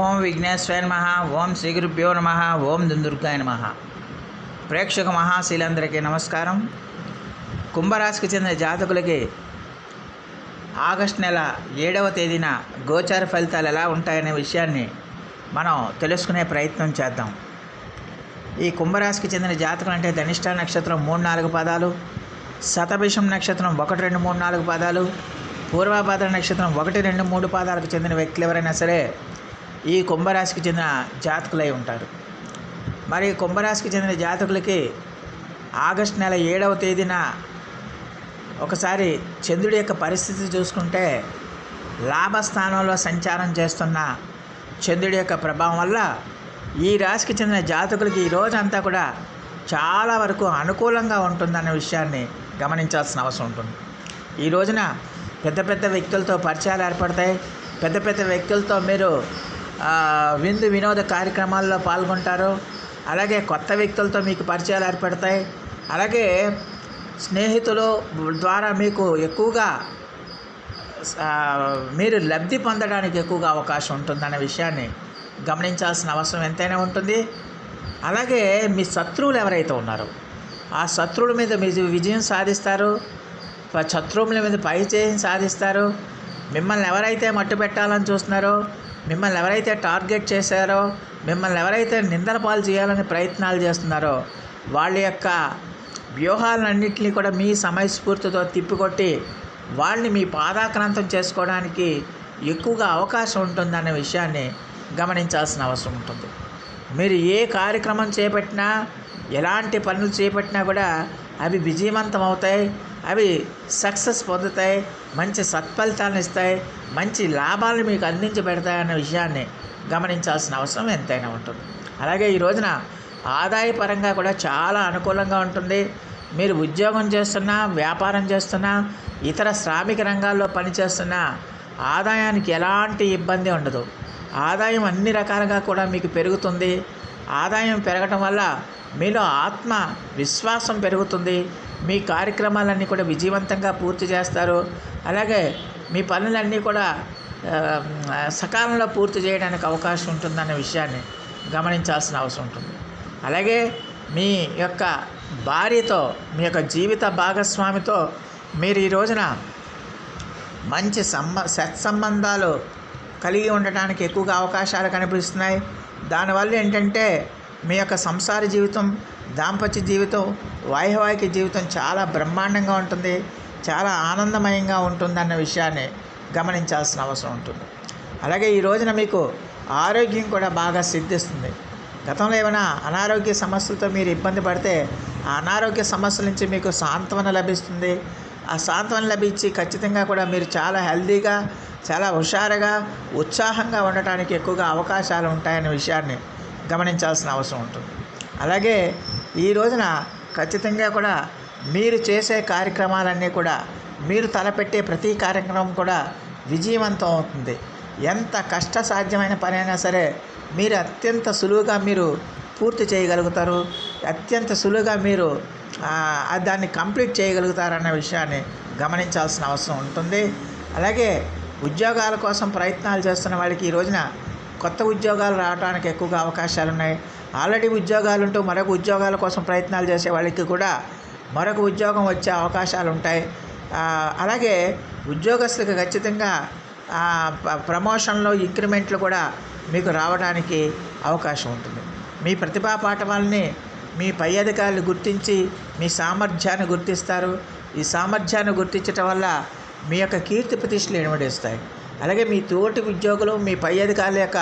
ఓం విఘ్నేశ్వర నమ ఓం శ్రీ గురుభ్యో నమ ఓం దుందుర్గాయ నమ. ప్రేక్షక మహాశీలందరికీ నమస్కారం. కుంభరాశికి చెందిన జాతకులకి ఆగస్ట్ నెల ఏడవ తేదీన గోచార ఫలితాలు ఎలా ఉంటాయనే విషయాన్ని మనం తెలుసుకునే ప్రయత్నం చేద్దాం. ఈ కుంభరాశికి చెందిన జాతకులు అంటే ధనిష్ట నక్షత్రం మూడు నాలుగు పదాలు శతభిషం నక్షత్రం ఒకటి రెండు మూడు నాలుగు పదాలు పూర్వభాద్ర నక్షత్రం ఒకటి రెండు మూడు పాదాలకు చెందిన వ్యక్తులు ఎవరైనా సరే ఈ కుంభరాశికి చెందిన జాతకులై ఉంటారు. మరి కుంభరాశికి చెందిన జాతకులకి ఆగస్ట్ నెల ఏడవ తేదీన ఒకసారి చంద్రుడి యొక్క పరిస్థితి చూసుకుంటే లాభస్థానంలో సంచారం చేస్తున్న చంద్రుడి యొక్క ప్రభావం వల్ల ఈ రాశికి చెందిన జాతకులకి ఈ రోజంతా కూడా చాలా వరకు అనుకూలంగా ఉంటుందన్న విషయాన్ని గమనించాల్సిన అవసరం ఉంటుంది. ఈ రోజున పెద్ద పెద్ద వ్యక్తులతో పరిచయాలు ఏర్పడతాయి. పెద్ద పెద్ద వ్యక్తులతో మీరు విందు వినోద కార్యక్రమాల్లో పాల్గొంటారు. అలాగే కొత్త వ్యక్తులతో మీకు పరిచయాలు ఏర్పడతాయి. అలాగే స్నేహితులు ద్వారా మీకు ఎక్కువగా మీరు లబ్ధి పొందడానికి ఎక్కువగా అవకాశం ఉంటుందనే విషయాన్ని గమనించాల్సిన అవసరం ఎంతైనా ఉంటుంది. అలాగే మీ శత్రువులు ఎవరైతే ఉన్నారో ఆ శత్రువుల మీద మీరు విజయం సాధిస్తారు. శత్రువుల మీద పైచేయం సాధిస్తారు. మిమ్మల్ని ఎవరైతే మట్టు పెట్టాలని చూస్తున్నారో మిమ్మల్ని ఎవరైతే టార్గెట్ చేశారో మిమ్మల్ని ఎవరైతే నిందల పాలు చేయాలని ప్రయత్నాలు చేస్తున్నారో వాళ్ళ యొక్క వ్యూహాలన్నింటినీ కూడా మీ సమయస్ఫూర్తితో తిప్పికొట్టి వాళ్ళని మీ పాదాక్రాంతం చేసుకోవడానికి ఎక్కువగా అవకాశం ఉంటుందన్న విషయాన్ని గమనించాల్సిన అవసరం ఉంటుంది. మీరు ఏ కార్యక్రమం చేపట్టినా ఎలాంటి పనులు చేపట్టినా కూడా అవి విజయవంతం అవుతాయి. అవి సక్సెస్ పొందుతాయి మంచి సత్ఫలితాలను ఇస్తాయి మంచి లాభాలను మీకు అందించబెడతాయన్న విషయాన్ని గమనించాల్సిన అవసరం ఎంతైనా ఉంటుంది. అలాగే ఈ రోజున ఆదాయపరంగా కూడా చాలా అనుకూలంగా ఉంటుంది. మీరు ఉద్యోగం చేస్తున్నా వ్యాపారం చేస్తున్నా ఇతర శ్రామిక రంగాల్లో పనిచేస్తున్నా ఆదాయానికి ఎలాంటి ఇబ్బంది ఉండదు. ఆదాయం అన్ని రకాలుగా కూడా మీకు పెరుగుతుంది. ఆదాయం పెరగటం వల్ల మీలో ఆత్మ విశ్వాసం పెరుగుతుంది. మీ కార్యక్రమాలన్నీ కూడా విజయవంతంగా పూర్తి చేస్తారు. అలాగే మీ పనులన్నీ కూడా సకాలంలో పూర్తి చేయడానికి అవకాశం ఉంటుందనే విషయాన్ని గమనించాల్సిన అవసరం ఉంటుంది. అలాగే మీ యొక్క భార్యతో మీ యొక్క జీవిత భాగస్వామితో మీరు ఈ రోజున మంచి సంబ సత్సంబంధాలు కలిగి ఉండటానికి ఎక్కువగా అవకాశాలు కనిపిస్తున్నాయి. దానివల్ల ఏంటంటే మీ యొక్క సంసార జీవితం దాంపత్య జీవితం వైవాహిక జీవితం చాలా బ్రహ్మాండంగా ఉంటుంది చాలా ఆనందమయంగా ఉంటుందన్న విషయాన్ని గమనించాల్సిన అవసరం ఉంటుంది. అలాగే ఈ రోజున మీకు ఆరోగ్యం కూడా బాగా సిద్ధిస్తుంది. గతంలో ఏమైనా అనారోగ్య సమస్యలతో మీరు ఇబ్బంది పడితే ఆ అనారోగ్య సమస్యల నుంచి మీకు సాంత్వన లభిస్తుంది. ఆ సాంత్వన లభించి ఖచ్చితంగా కూడా మీరు చాలా హెల్తీగా చాలా హుషారుగా ఉత్సాహంగా ఉండటానికి ఎక్కువగా అవకాశాలు ఉంటాయనే విషయాన్ని గమనించాల్సిన అవసరం ఉంటుంది. అలాగే ఈ రోజున ఖచ్చితంగా కూడా మీరు చేసే కార్యక్రమాలన్నీ కూడా మీరు తలపెట్టే ప్రతి కార్యక్రమం కూడా విజయవంతం అవుతుంది. ఎంత కష్టసాధ్యమైన పనైనా సరే మీరు అత్యంత సులువుగా మీరు పూర్తి చేయగలుగుతారు. అత్యంత సులువుగా మీరు దాన్ని కంప్లీట్ చేయగలుగుతారన్న విషయాన్ని గమనించాల్సిన అవసరం ఉంటుంది. అలాగే ఉద్యోగాల కోసం ప్రయత్నాలు చేస్తున్న వాళ్ళకి ఈ రోజున కొత్త ఉద్యోగాలు రావడానికి ఎక్కువగా అవకాశాలు ఉన్నాయి ఆల్రెడీ ఉద్యోగాలు ఉంటూ మరొక ఉద్యోగాల కోసం ప్రయత్నాలు చేసే వాళ్ళకి కూడా మరొక ఉద్యోగం వచ్చే అవకాశాలు ఉంటాయి అలాగే ఉద్యోగస్తులకు ఖచ్చితంగా ప్రమోషన్లో ఇంక్రిమెంట్లు కూడా మీకు రావడానికి అవకాశం ఉంటుంది. మీ ప్రతిభా పాఠవాలని మీ పై అధికారులు గుర్తించి మీ సామర్థ్యాన్ని గుర్తిస్తారు. ఈ సామర్థ్యాన్ని గుర్తించటం వల్ల మీ యొక్క కీర్తి ప్రతిష్టలు ఇనుమడిస్తాయి అలాగే మీ తోటి ఉద్యోగులు మీ పై అధికారుల యొక్క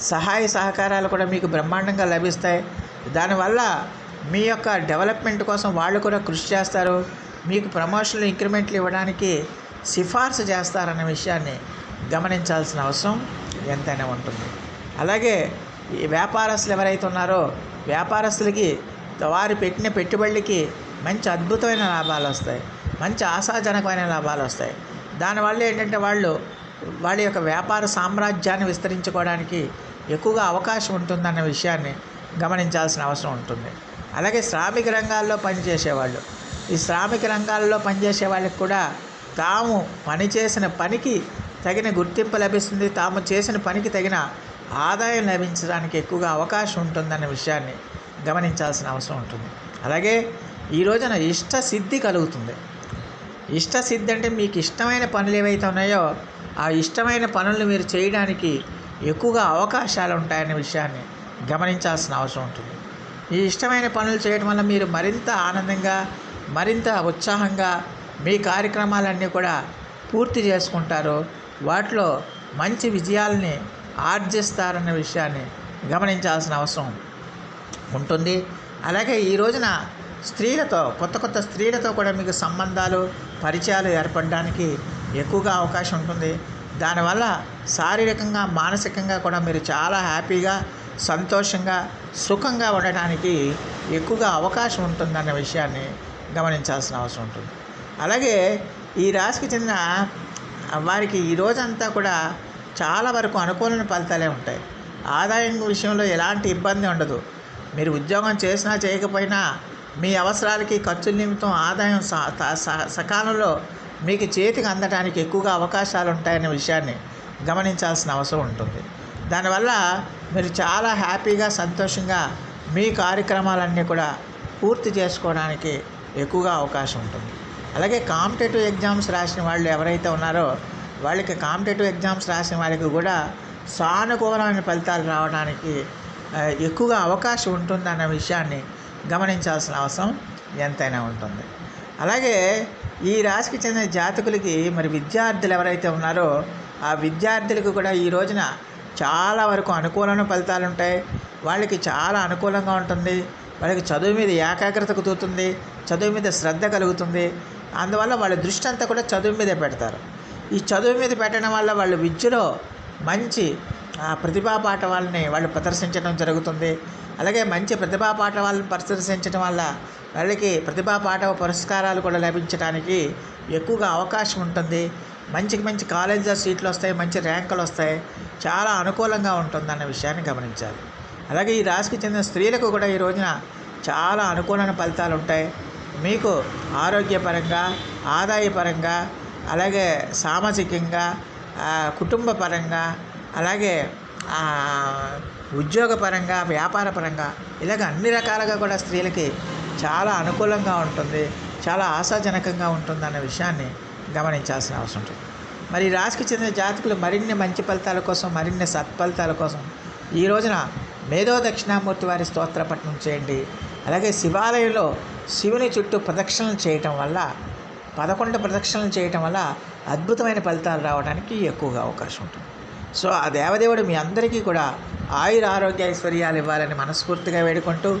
సహాయ సహకారాలు కూడా మీకు బ్రహ్మాండంగా లభిస్తాయి. దానివల్ల మీ యొక్క డెవలప్మెంట్ కోసం వాళ్ళు కూడా కృషి చేస్తారు. మీకు ప్రమోషన్లు ఇంక్రిమెంట్లు ఇవ్వడానికి సిఫార్సు చేస్తారన్న విషయాన్ని గమనించాల్సిన అవసరం ఎంతైనా ఉంటుంది. అలాగే ఈ వ్యాపారస్తులు ఎవరైతే ఉన్నారో వ్యాపారస్తులకి వారు పెట్టిన పెట్టుబడులకి మంచి అద్భుతమైన లాభాలు వస్తాయి. మంచి ఆశాజనకమైన లాభాలు వస్తాయి. దానివల్ల ఏంటంటే వాళ్ళు వాళ్ళ యొక్క వ్యాపార సామ్రాజ్యాన్ని విస్తరించుకోవడానికి ఎక్కువగా అవకాశం ఉంటుందన్న విషయాన్ని గమనించాల్సిన అవసరం ఉంటుంది. అలాగే శ్రామిక రంగాల్లో పనిచేసేవాళ్ళు. ఈ శ్రామిక రంగాల్లో పనిచేసే వాళ్ళకి కూడా తాము పనిచేసిన పనికి తగిన గుర్తింపు లభిస్తుంది. తాము చేసిన పనికి తగిన ఆదాయం లభించడానికి ఎక్కువగా అవకాశం ఉంటుందన్న విషయాన్ని గమనించాల్సిన అవసరం ఉంటుంది. అలాగే ఈ రోజున ఇష్ట సిద్ధి కలుగుతుంది. ఇష్ట సిద్ధి అంటే మీకు ఇష్టమైన పనులు ఏవైతే ఉన్నాయో ఆ ఇష్టమైన పనులు మీరు చేయడానికి ఎక్కువగా అవకాశాలు ఉంటాయనే విషయాన్ని గమనించాల్సిన అవసరం ఉంటుంది. ఈ ఇష్టమైన పనులు చేయడం వల్ల మీరు మరింత ఆనందంగా మరింత ఉత్సాహంగా మీ కార్యక్రమాలన్నీ కూడా పూర్తి చేసుకుంటారు. వాటిలో మంచి విజయాలని ఆర్జిస్తారన్న విషయాన్ని గమనించాల్సిన అవసరం ఉంటుంది. అలాగే ఈ రోజున స్త్రీలతో కొత్త కొత్త స్త్రీలతో కూడా మీకు సంబంధాలు పరిచయాలు ఏర్పడడానికి ఎక్కువగా అవకాశం ఉంటుంది. దానివల్ల శారీరకంగా మానసికంగా కూడా మీరు చాలా హ్యాపీగా సంతోషంగా సుఖంగా ఉండటానికి ఎక్కువగా అవకాశం ఉంటుందన్న విషయాన్ని గమనించాల్సిన అవసరం ఉంటుంది. అలాగే ఈ రాశికి చెందిన వారికి ఈ రోజంతా కూడా చాలా వరకు అనుకూలమైన ఫలితాలే ఉంటాయి. ఆదాయం విషయంలో ఎలాంటి ఇబ్బంది ఉండదు. మీరు ఉద్యోగం చేసినా చేయకపోయినా మీ అవసరాలకి ఖర్చుల నిమిత్తం ఆదాయం సకాలంలో మీకు చేతికి అందడానికి ఎక్కువగా అవకాశాలు ఉంటాయనే విషయాన్ని గమనించాల్సిన అవసరం ఉంటుంది. దానివల్ల మీరు చాలా హ్యాపీగా సంతోషంగా మీ కార్యక్రమాలన్నీ కూడా పూర్తి చేసుకోవడానికి ఎక్కువగా అవకాశం ఉంటుంది. అలాగే కాంపిటేటివ్ ఎగ్జామ్స్ రాసిన వాళ్ళు ఎవరైతే ఉన్నారో వాళ్ళకి కాంపిటేటివ్ ఎగ్జామ్స్ రాసిన వాళ్ళకి కూడా సానుకూలమైన ఫలితాలు రావడానికి ఎక్కువగా అవకాశం ఉంటుందన్న విషయాన్ని గమనించాల్సిన అవసరం ఎంతైనా ఉంటుంది. అలాగే ఈ రాశికి చెందిన జాతకులకి మరి విద్యార్థులు ఎవరైతే ఉన్నారో ఆ విద్యార్థులకు కూడా ఈ రోజున చాలా వరకు అనుకూలమైన ఫలితాలు ఉంటాయి. వాళ్ళకి చాలా అనుకూలంగా ఉంటుంది. వాళ్ళకి చదువు మీద ఏకాగ్రత కుదురుతుంది. చదువు మీద శ్రద్ధ కలుగుతుంది. అందువల్ల వాళ్ళ దృష్టి అంతా కూడా చదువు మీదే పెడతారు. ఈ చదువు మీద పెట్టడం వల్ల వాళ్ళు విద్యలో మంచి ప్రతిభా ప్రతిభా పాఠవాలని వాళ్ళు ప్రదర్శించడం జరుగుతుంది. అలాగే మంచి ప్రతిభా పాఠవాలను ప్రదర్శించడం వల్ల వాళ్ళకి ప్రతిభా పాఠవ పురస్కారాలు కూడా లభించడానికి ఎక్కువగా అవకాశం ఉంటుంది. మంచికి మంచి కాలేజీలో సీట్లు వస్తాయి మంచి ర్యాంకులు వస్తాయి. చాలా అనుకూలంగా ఉంటుందన్న విషయాన్ని గమనించాలి. అలాగే ఈ రాశికి చెందిన స్త్రీలకు కూడా ఈ రోజున చాలా అనుకూలమైన ఫలితాలు ఉంటాయి. మీకు ఆరోగ్యపరంగా ఆదాయపరంగా అలాగే సామాజికంగా కుటుంబపరంగా అలాగే ఉద్యోగపరంగా వ్యాపారపరంగా ఇలాగ అన్ని రకాలుగా కూడా స్త్రీలకి చాలా అనుకూలంగా ఉంటుంది చాలా ఆశాజనకంగా ఉంటుంది అన్న విషయాన్ని గమనించాల్సిన అవసరం ఉంటుంది. మరి రాశికి చెందిన జాతకులు మరిన్ని మంచి ఫలితాల కోసం మరిన్ని సత్ఫలితాల కోసం ఈ రోజున మేధో దక్షిణామూర్తి వారి స్తోత్ర పఠనం చేయండి. అలాగే శివాలయంలో శివుని చుట్టూ ప్రదక్షిణలు చేయటం వల్ల పదకొండు ప్రదక్షిణలు చేయటం వల్ల అద్భుతమైన ఫలితాలు రావడానికి ఎక్కువగా అవకాశం ఉంటుంది. సో ఆ దేవదేవుడు మీ అందరికీ కూడా ఆయుర ఆరోగ్య ఐశ్వర్యాలు ఇవ్వాలని మనస్ఫూర్తిగా వేడుకుంటూ